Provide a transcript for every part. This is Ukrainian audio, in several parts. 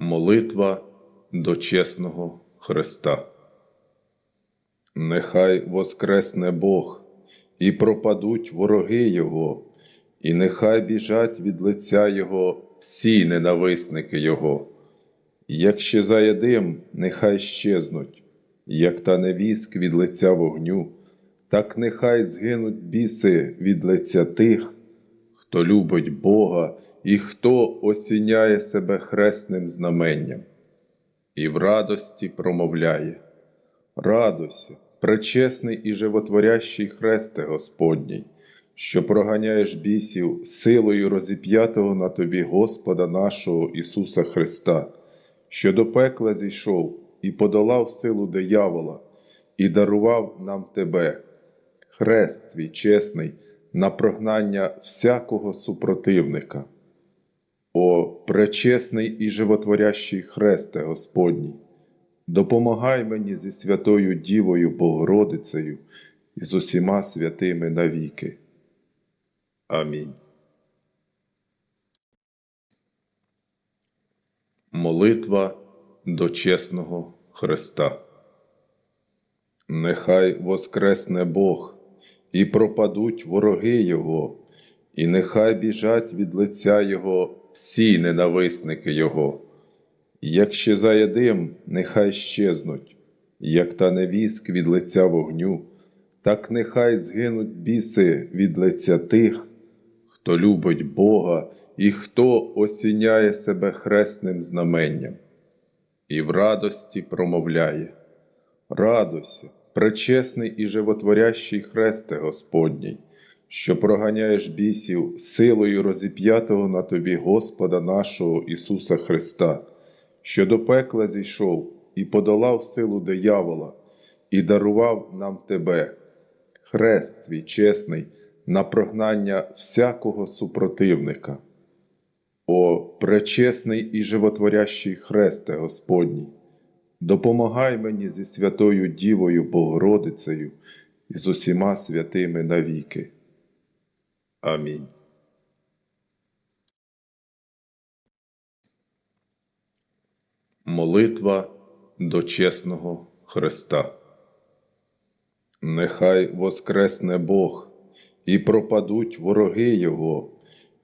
Молитва до чесного Христа. Нехай воскресне Бог, і пропадуть вороги Його, і нехай біжать від лиця Його всі ненависники Його. Як щезає дим, нехай щезнуть, як та невіск від лиця вогню, так нехай згинуть біси від лиця тих, хто любить Бога і хто осіняє себе хресним знаменням, і в радості промовляє: Радуйся, пречесний і животворящий хресте Господній, що проганяєш бісів силою розіп'ятого на тобі Господа нашого Ісуса Христа, що до пекла зійшов і подолав силу диявола, і дарував нам Тебе, хрест свій чесний, на прогнання всякого супротивника. О, пречесний і животворящий хресте Господній, допомагай мені зі святою Дівою Богородицею і з усіма святими навіки. Амінь. Молитва до чесного Христа. Нехай воскресне Бог, і пропадуть вороги Його, і нехай біжать від лиця Його всі ненависники Його. Як щезає дим, нехай щезнуть, як та невіск від лиця вогню, так нехай згинуть біси від лиця тих, хто любить Бога і хто осіняє себе хресним знаменням, і в радості промовляє: Радуйся, пречесний і животворящий хресте Господній, що проганяєш бісів силою розіп'ятого на тобі Господа нашого Ісуса Христа, що до пекла зійшов і подолав силу диявола, і дарував нам Тебе, хрест свій чесний, на прогнання всякого супротивника. О, пречесний і животворящий хресте Господній, допомагай мені зі святою Дівою Богородицею і з усіма святими навіки. Амінь. Молитва до чесного Христа. Нехай воскресне Бог, і пропадуть вороги Його,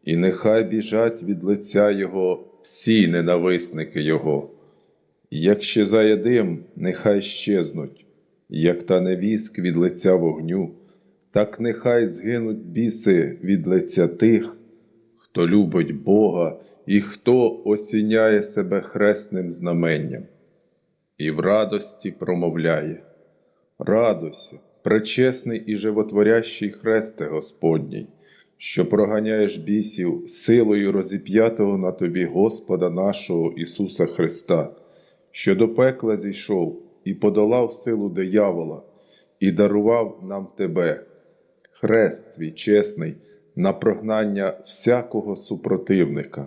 і нехай біжать від лиця Його всі ненависники Його. Як щезає дим, нехай щезнуть, як та невіск від лиця вогню, так нехай згинуть біси від лиця тих, хто любить Бога і хто осіняє себе хресним знаменням, і в радості промовляє: Радуйся, пречесний і животворящий хресте Господній, що проганяєш бісів силою розіп'ятого на тобі Господа нашого Ісуса Христа, що до пекла зійшов і подолав силу диявола, і дарував нам Тебе, хрест свій чесний, на прогнання всякого супротивника.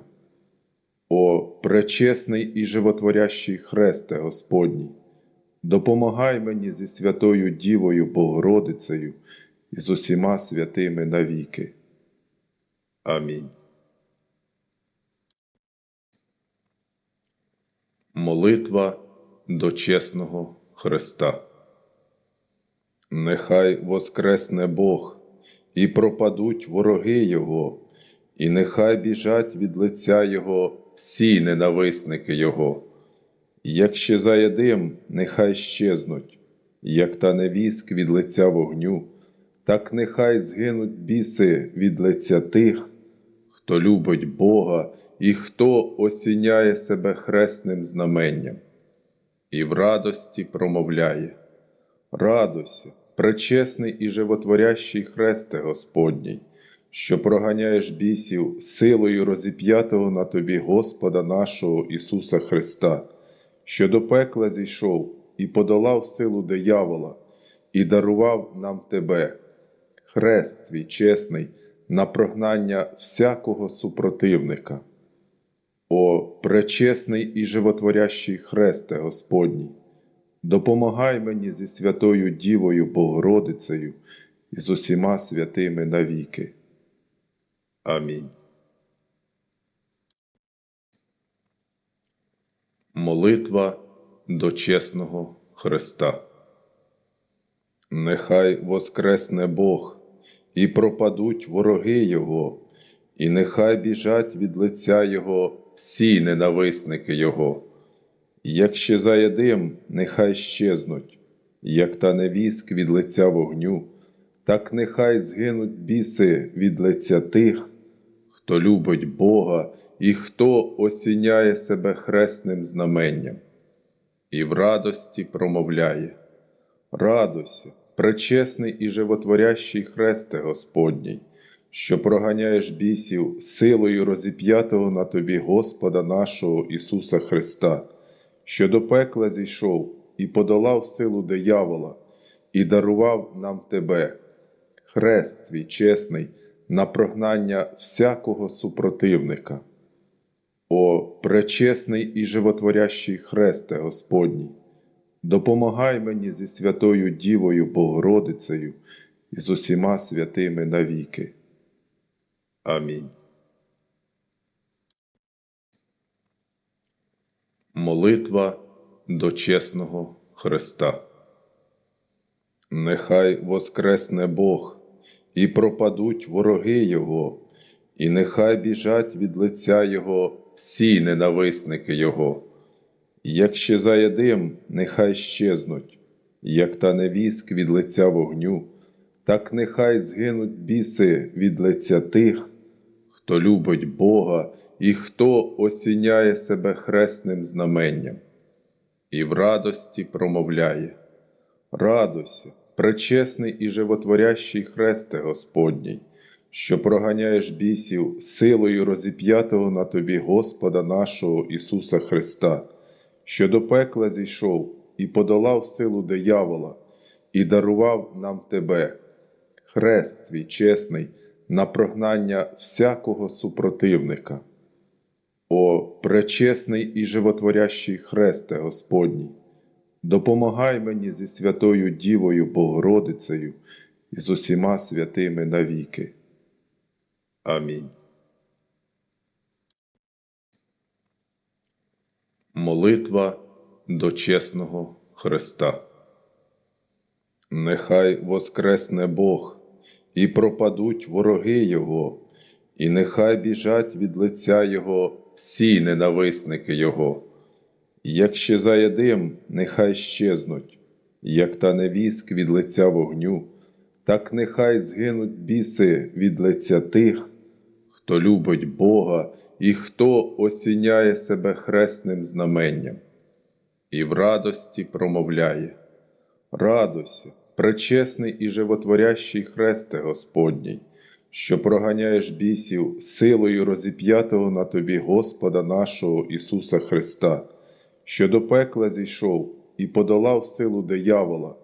О, пречесний і животворящий хресте Господній, допомагай мені зі святою Дівою Богородицею і з усіма святими навіки. Амінь. Молитва до чесного Христа. Нехай воскресне Бог, і пропадуть вороги Його, і нехай біжать від лиця Його всі ненависники Його. Як щезає дим, нехай щезнуть, як та невіск від лиця вогню, так нехай згинуть біси від лиця тих, хто любить Бога і хто осіняє себе хресним знаменням, і в радості промовляє: Радуйся, пречесний і животворящий хресте Господній, що проганяєш бісів силою розіп'ятого на тобі Господа нашого Ісуса Христа, що до пекла зійшов і подолав силу диявола, і дарував нам Тебе, хрест свій чесний, на прогнання всякого супротивника. О, пречесний і животворящий хресте Господній, допомагай мені зі святою Дівою Богородицею і з усіма святими навіки. Амінь. Молитва до чесного Христа. Нехай воскресне Бог, і пропадуть вороги Його, і нехай біжать від лиця Його всі ненависники Його. Як щезає дим, нехай щезнуть, як та невіск від лиця вогню, так нехай згинуть біси від лиця тих, хто любить Бога і хто осіняє себе хресним знаменням, і в радості промовляє: Радуйся, пречесний і животворящий хресте Господній, що проганяєш бісів силою розіп'ятого на тобі Господа нашого Ісуса Христа, що до пекла зійшов і подолав силу диявола, і дарував нам тебе, хрест свій чесний, на прогнання всякого супротивника. О, пречесний і животворящий хресте Господній, допомагай мені зі святою Дівою Богородицею і з усіма святими навіки. Амінь. Молитва до чесного Христа. Нехай воскресне Бог, і пропадуть вороги Його, і нехай біжать від лиця Його всі ненависники Його. Як щезає дим, нехай щезнуть, як та невіск від лиця вогню, так нехай згинуть біси від лиця тих, хто любить Бога і хто осіняє себе хресним знаменням, і в радості промовляє: Радуйся, пречесний і животворящий хресте Господній, що проганяєш бісів силою розіп'ятого на тобі Господа нашого Ісуса Христа, що до пекла зійшов і подолав силу диявола, і дарував нам тебе, хрест свій чесний, на прогнання всякого супротивника. О, пречесний і животворящий хресте Господній, допомагай мені зі святою Дівою Богородицею і з усіма святими навіки. Амінь. Молитва до чесного Христа. Нехай воскресне Бог, і пропадуть вороги Його, і нехай біжать від лиця Його всі ненависники Його. Як щезає дим, нехай щезнуть, як та невіск від лиця вогню, так нехай згинуть біси від лиця тих, хто любить Бога і хто осіняє себе хресним знаменням, і в радості промовляє: Радуйся, пречесний і животворящий хресте Господній, що проганяєш бісів силою розіп'ятого на тобі Господа нашого Ісуса Христа, що до пекла зійшов і подолав силу диявола,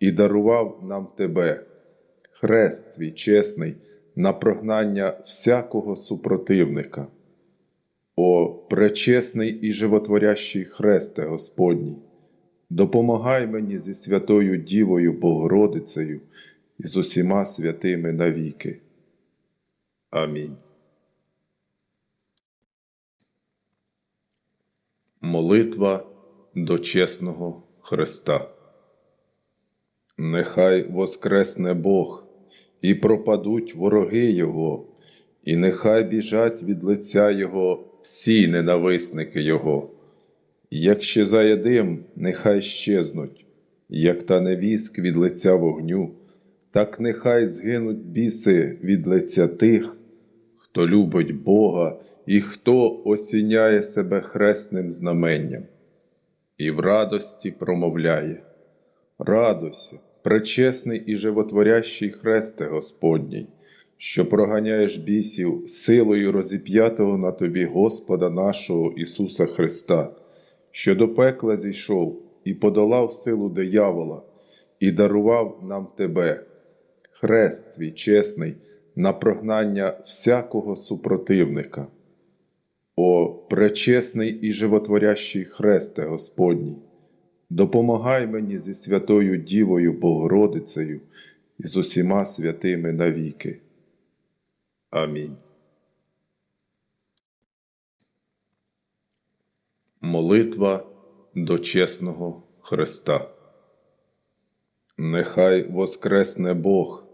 і дарував нам тебе, хрест свій чесний, на прогнання всякого супротивника. О, пречесний і животворящий хресте Господній, допомагай мені зі святою Дівою Богородицею і з усіма святими навіки. Амінь. Молитва до чесного Христа. Нехай воскресне Бог, і пропадуть вороги Його, і нехай біжать від лиця Його всі ненависники Його. Як щезає дим, нехай щезнуть, як та невіск від лиця вогню, так нехай згинуть біси від лиця тих, хто любить Бога і хто осіняє себе хресним знаменням, і в радості промовляє: Радуйся, пречесний і животворящий хресте Господній, що проганяєш бісів силою розіп'ятого на тобі Господа нашого Ісуса Христа, що до пекла зійшов і подолав силу диявола, і дарував нам тебе, хрест свій чесний, на прогнання всякого супротивника. О, пречесний і животворящий хресте Господній, допомагай мені зі святою Дівою Богородицею і з усіма святими навіки. Амінь. Молитва до чесного Христа. Нехай воскресне Бог,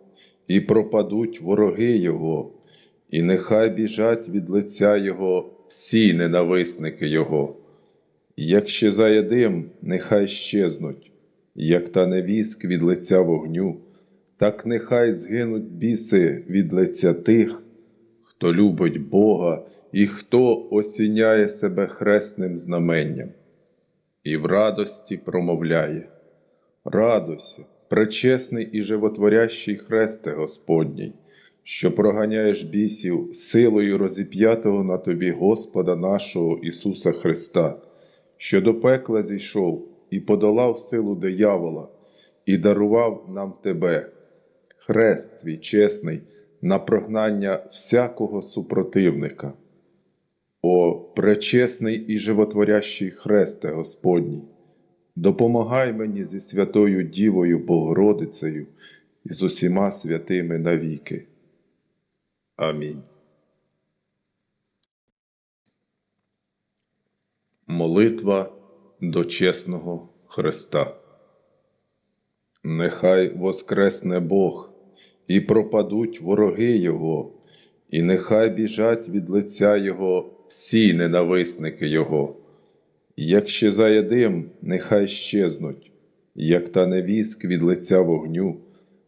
і пропадуть вороги Його, і нехай біжать від лиця Його всі ненависники Його. Як щезає дим, нехай щезнуть, як та невіск від лиця вогню, так нехай згинуть біси від лиця тих, хто любить Бога і хто осіняє себе хресним знаменням, і в радості промовляє: Радуйся, пречесний і животворящий хресте Господній, що проганяєш бісів силою розіп'ятого на тобі Господа нашого Ісуса Христа, що до пекла зійшов і подолав силу диявола, і дарував нам тебе, хрест свій чесний, на прогнання всякого супротивника. О, пречесний і животворящий хресте Господній, допомагай мені зі святою Дівою Богородицею і з усіма святими навіки. Амінь. Молитва до чесного Христа. Нехай воскресне Бог, і пропадуть вороги Його, і нехай біжать від лиця Його всі ненависники Його. Як щезає дим, нехай щезнуть, як та невіск від лиця вогню,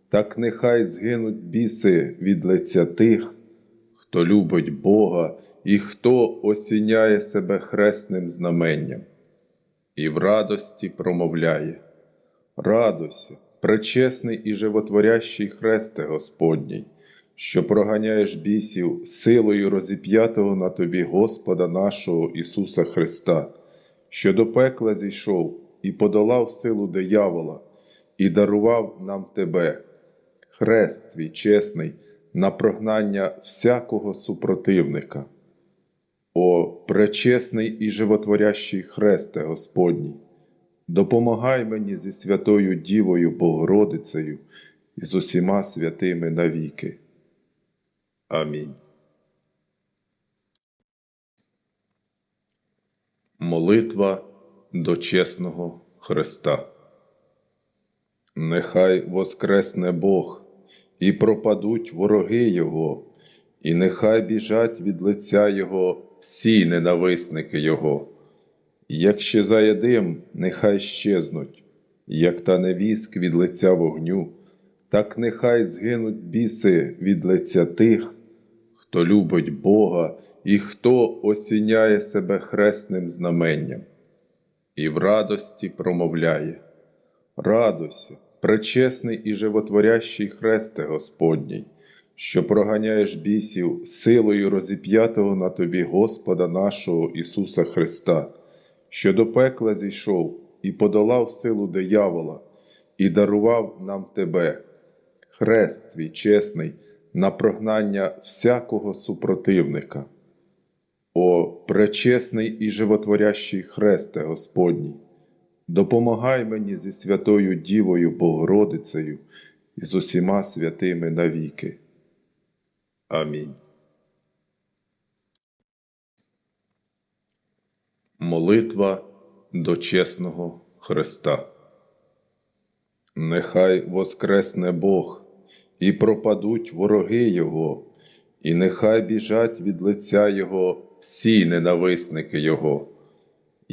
так нехай згинуть біси від лиця тих, хто любить Бога і хто осіняє себе хресним знаменням, і в радості промовляє: Радуйся, пречесний і животворящий хресте Господній, що проганяєш бісів силою розіп'ятого на тобі Господа нашого Ісуса Христа, що до пекла зійшов і подолав силу диявола, і дарував нам тебе, хрест свій чесний, на прогнання всякого супротивника. О, пречесний і животворящий хресте Господній, допомагай мені зі святою Дівою Богородицею і з усіма святими навіки. Амінь. Молитва до чесного Христа. Нехай воскресне Бог, і пропадуть вороги Його, і нехай біжать від лиця Його всі ненависники Його. Як щезає дим, нехай щезнуть, як та невіск від лиця вогню, так нехай згинуть біси від лиця тих, хто любить Бога і хто осіняє себе хресним знаменням, і в радості промовляє: Радуйся, пречесний і животворящий хресте Господній, що проганяєш бісів силою розіп'ятого на тобі Господа нашого Ісуса Христа, що до пекла зійшов і подолав силу диявола, і дарував нам тебе, хрест свій чесний, на прогнання всякого супротивника. О, пречесний і животворящий хресте Господній, допомагай мені зі святою Дівою Богородицею і з усіма святими навіки. Амінь. Молитва до чесного Христа. Нехай воскресне Бог, і пропадуть вороги Його, і нехай біжать від лиця Його всі ненависники Його.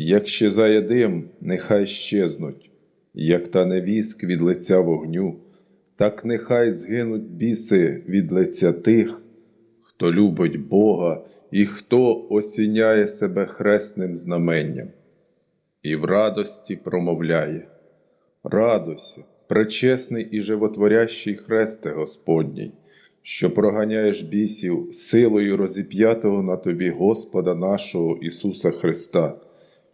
Як щезає дим, нехай щезнуть, як та невіск від лиця вогню, так нехай згинуть біси від лиця тих, хто любить Бога і хто осіняє себе хресним знаменням, і в радості промовляє: Радуйся, пречесний і животворящий хресте Господній, що проганяєш бісів силою розіп'ятого на тобі Господа нашого Ісуса Христа,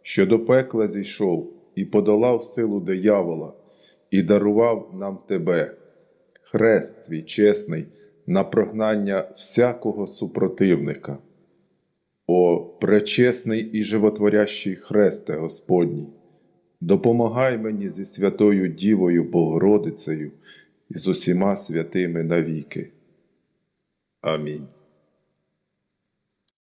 що до пекла зійшов і подолав силу диявола, і дарував нам тебе, хрест свій чесний, на прогнання всякого супротивника. О, пречесний і животворящий хресте Господній, допомагай мені зі святою Дівою Богородицею і з усіма святими навіки. Амінь.